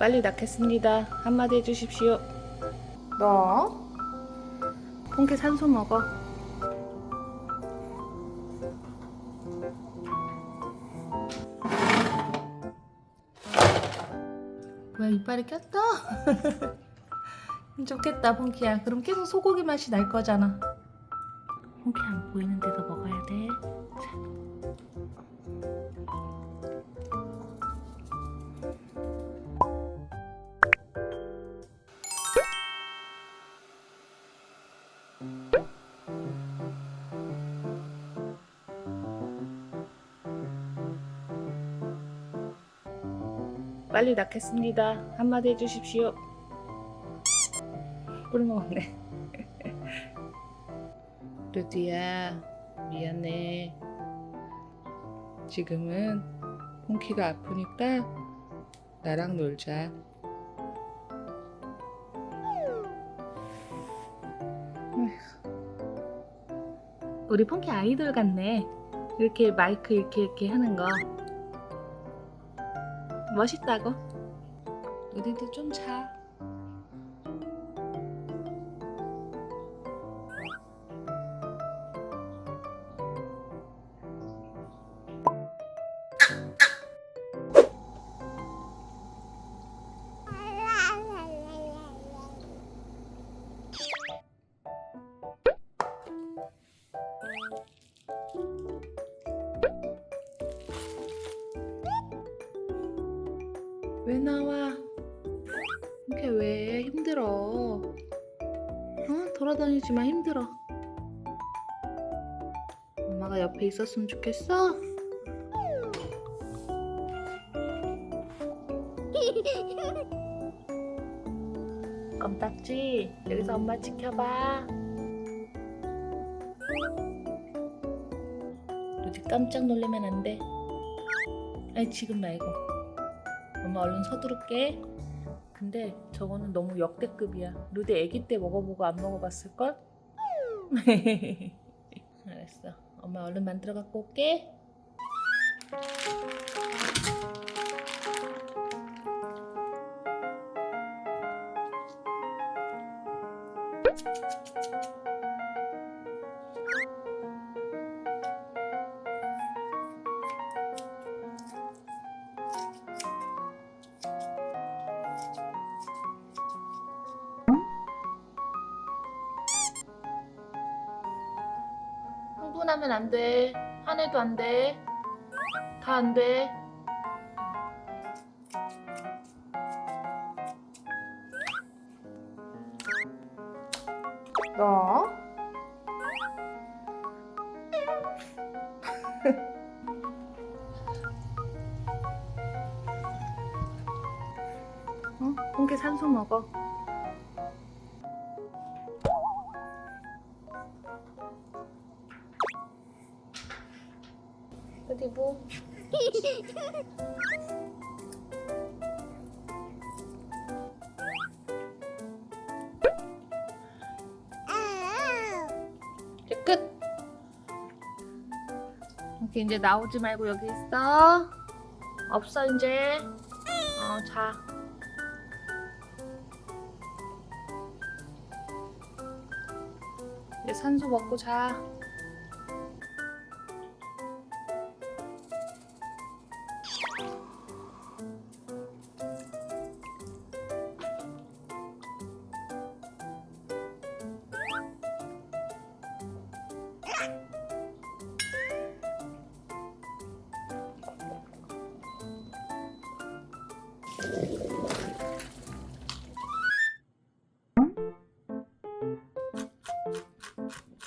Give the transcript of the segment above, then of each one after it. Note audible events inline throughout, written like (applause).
빨리 낳겠습니다. 한마디 해주십시오. 너? 폰케 산소 먹어. 왜 이빨이 꼈어? (laughs) 좋겠다 폰키야. 그럼 계속 소고기 맛이 날 거잖아. 폰키 안 보이는 데서 먹어야 돼. 자. 빨리 낳겠습니다. 한마디 해주십시오. 꿀 먹었네. (laughs) 루디야, 미안해. 지금은 폰키가 아프니까 나랑 놀자. 우리 폰키 아이돌 같네. 이렇게 마이크 이렇게 이렇게 하는 거. 멋있다고. 우리도 좀 자. 나와? 이렇게 왜 힘들어? 어? 돌아다니지만 힘들어. 엄마가 옆에 있었으면 좋겠어? (laughs) 껌딱지 여기서 엄마 지켜봐. 루디 깜짝 놀라면 안 돼. 아니 지금 말고. 엄마 얼른 서두를게. 근데 저거는 너무 역대급이야. 루디 아기 때 먹어보고 안 먹어봤을걸? (laughs) 알았어. 엄마 얼른 만들어 갖고 올게. 흥분하면 안 돼. 화내도 안 돼. 다 안 돼. 너? 어? 공개 산소 먹어. 어디 뭐? 이제 (laughs) 끝. 이렇게 이제 나오지 말고 여기 있어. 없어 이제. 어 자. 이제 산소 먹고 자.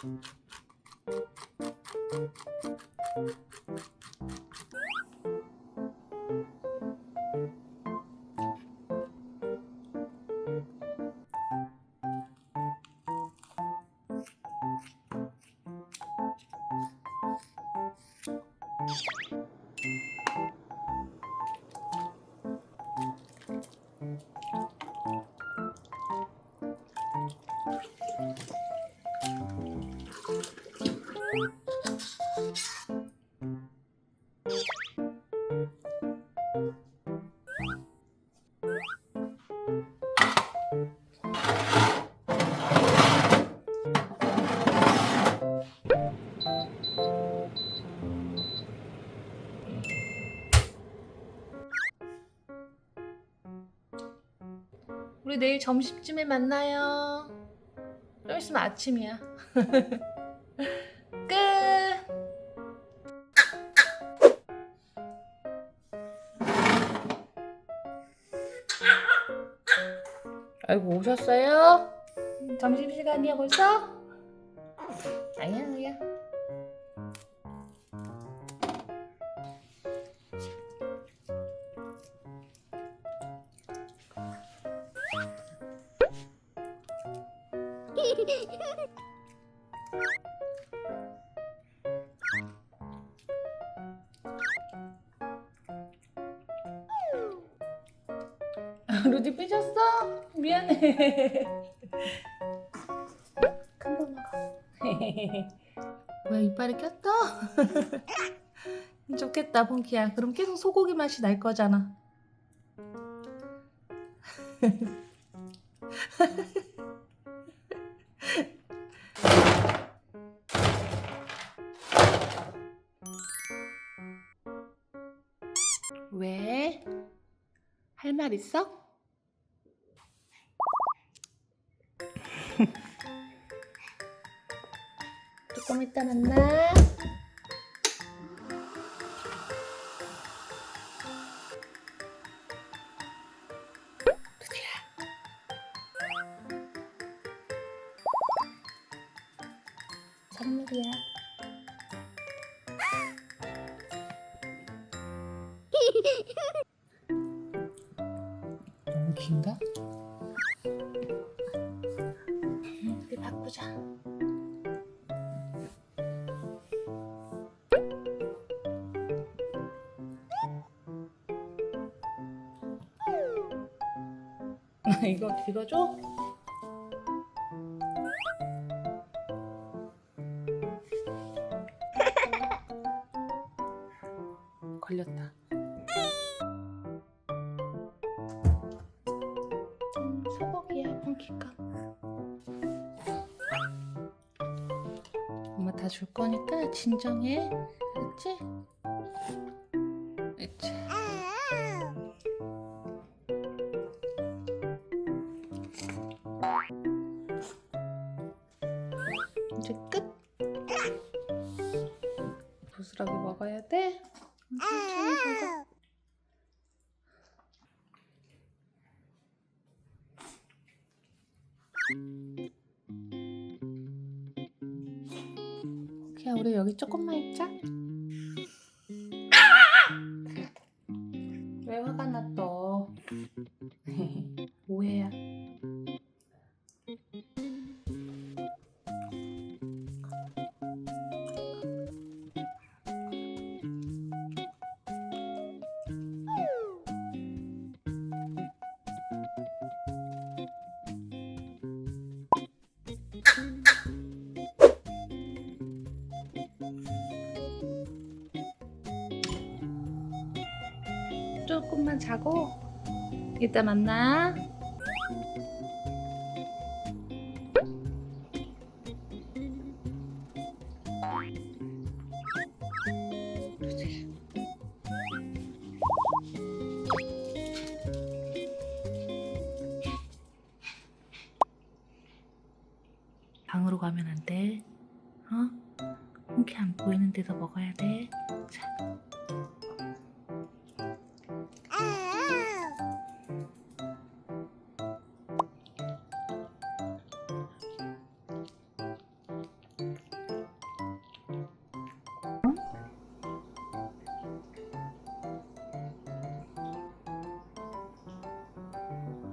Thank you. 우리 내일 점심쯤에 만나요. 좀 있으면 아침이야. (laughs) 끝. 아이고 오셨어요? 점심 시간이야 벌써? 아니야 아니야. (laughs) 루디 삐졌어? 미안해. 큰거 먹어. 왜 이빨이 꼈어? (laughs) 좋겠다, 펑키야. 그럼 계속 소고기 맛이 날 거잖아. (laughs) 왜? 할 말 있어? (laughs) 조금 이따 만나. 선물이야. (laughs) 이거 읽어줘? (laughs) 걸렸다. 음, 소고기야, 펑키가. 엄마 다 줄 거니까 진정해. 알았지? 우리 여기 조금만 있자. 조금만 자고 이따 만나. 방으로 가면 안 돼. 어? 홍키 안 보이는 데서 먹어야 돼.